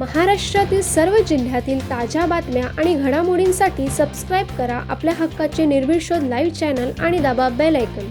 महाराष्ट्रातील सर्व जिल्ह्यातील ताज्या बातम्या आणि घडामोडींसाठी सबस्क्राईब करा आपल्या हक्काचे निर्भीड शोध लाईव्ह चॅनल आणि दाबा बेल ऐकन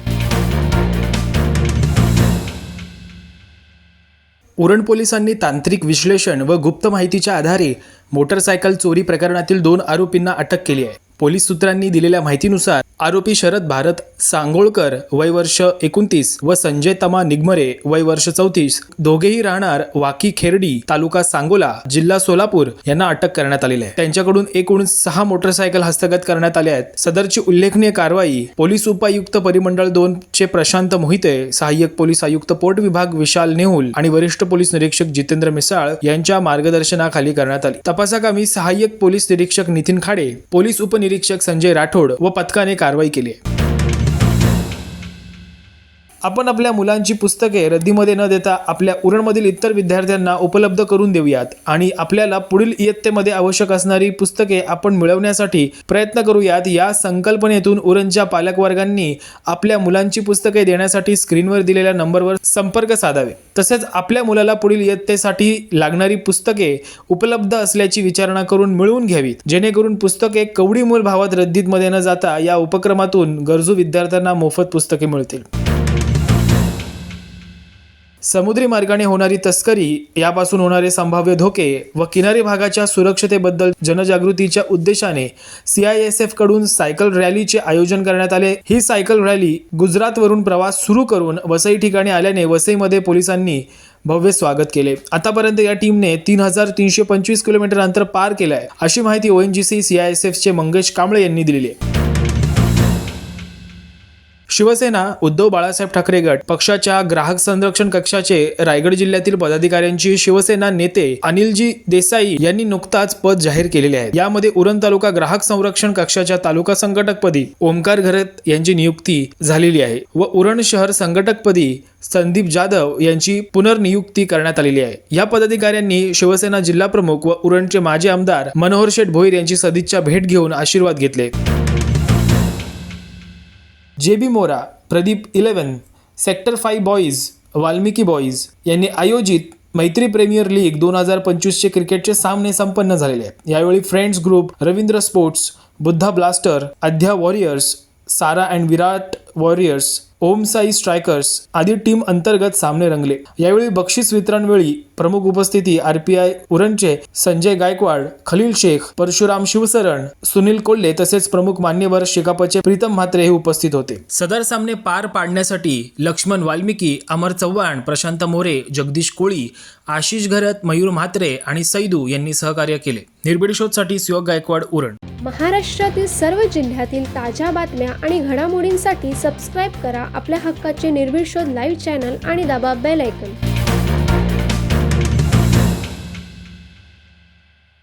उरण पोलिसांनी तांत्रिक विश्लेषण व गुप्त माहितीच्या आधारे मोटरसायकल चोरी प्रकरणातील दोन आरोपींना अटक केली आहे. पोलीस सूत्रांनी दिलेल्या माहितीनुसार आरोपी शरद भारत सांगोळकर वय वर्ष एकोणतीस व संजय तमा निगमरे वय वर्ष चौतीस. दोघेही राहणार वाकी खेरडी तालुका सांगोला जिल्हा सोलापूर यांना अटक करण्यात आलेली आहे. त्यांच्याकडून एकूण सहा मोटरसायकल हस्तगत करण्यात आल्या आहेत. सदरची उल्लेखनीय कारवाई पोलीस उपायुक्त परिमंडळ दोन चे प्रशांत मोहिते सहाय्यक पोलीस आयुक्त पोर्ट विभाग विशाल नेहुल आणि वरिष्ठ पोलीस निरीक्षक जितेंद्र मिसाळ यांच्या मार्गदर्शनाखाली करण्यात आली. तपासाकामी सहाय्यक पोलीस निरीक्षक नितीन खाडे पोलीस उपनिरीक्षक संजय राठोड व पथकाने कारवाई केली आहे. आपण आपल्या मुलांची पुस्तके रद्दीमध्ये न देता आपल्या उरणमधील इतर विद्यार्थ्यांना उपलब्ध करून देऊयात. आणि आपल्याला पुढील इयत्तेमध्ये आवश्यक असणारी पुस्तके आपण मिळवण्यासाठी प्रयत्न करूयात. या संकल्पनेतून उरणच्या पालकवर्गांनी आपल्या मुलांची पुस्तके देण्यासाठी स्क्रीनवर दिलेल्या नंबरवर संपर्क साधावे. तसेच आपल्या मुलाला पुढील इयत्तेसाठी लागणारी पुस्तके उपलब्ध असल्याची विचारणा करून मिळवून घ्यावीत जेणेकरून पुस्तके कवडी मूल भावात रद्दीतमध्ये न जाता या उपक्रमातून गरजू विद्यार्थ्यांना मोफत पुस्तके मिळतील. समुद्री मार्गाने होणारी तस्करी यापासून होणारे संभाव्य धोके व किनारी भागाच्या सुरक्षतेबद्दल जनजागृतीच्या उद्देशाने सी आय एस एफकडून सायकल रॅलीचे आयोजन करण्यात आले. ही सायकल रॅली गुजरातवरून प्रवास सुरू करून वसई ठिकाणी आल्याने वसईमध्ये पोलिसांनी भव्य स्वागत केले. आतापर्यंत या टीमने तीन हजार तीनशे पंचवीस किलोमीटर अंतर पार केलं आहे अशी माहिती O N G C C I S एफचे Mangesh Kamble यांनी दिलेली आहे. शिवसेना उद्धव बाळासाहेब ठाकरे गट पक्षाच्या ग्राहक संरक्षण कक्षाचे रायगड जिल्ह्यातील पदाधिकाऱ्यांची शिवसेना नेते अनिलजी देसाई यांनी नुकताच पद जाहीर केलेले आहे यामध्ये उरण तालुका ग्राहक संरक्षण कक्षाच्या तालुका संघटकपदी ओमकार घरत यांची नियुक्ती झालेली आहे व उरण शहर संघटकपदी संदीप जाधव यांची पुनर्नियुक्ती करण्यात आलेली आहे. या पदाधिकाऱ्यांनी शिवसेना जिल्हा प्रमुख व उरणचे माजी आमदार मनोहर शेठ भोईर यांची सदिच्छा भेट घेऊन आशीर्वाद घेतले. J B Mora Pradeep eleven sector five boys Valmiki boys यांनी आयोजित मैत्री प्रीमियर लीग दोन हजार पंचवीसचे क्रिकेटचे सामने संपन्न झालेले आहेत. यावेळी friends group Ravindra sports Buddha blaster अध्या warriors Sara and Virat warriors Om Sai strikers आदी टीम अंतर्गत सामने रंगले. यावेळी बक्षीस वितरण वेळी प्रमुख उपस्थिती आरपीआय उरणचे संजय गायकवाड खलील शेख परशुराम शिवसरण सुनील कोल्हे तसेच प्रमुख मान्यवर शेकापचे प्रीतम म्हात्रे हे उपस्थित होते. सदर सामने पार पाडण्यासाठी लक्ष्मण वाल्मिकी अमर चव्हाण प्रशांत मोरे जगदीश कोळी आशिष घरत मयूर म्हात्रे आणि सैदू यांनी सहकार्य केले. निर्भीड शोधसाठी शिवक गायकवाड उरण. महाराष्ट्रातील सर्व जिल्ह्यातील ताज्या बातम्या आणि घडामोडींसाठी सबस्क्राईब करा आपल्या हक्काचे निर्भीड शोध लाईव्ह चॅनल आणि दाबा बेल ऐकन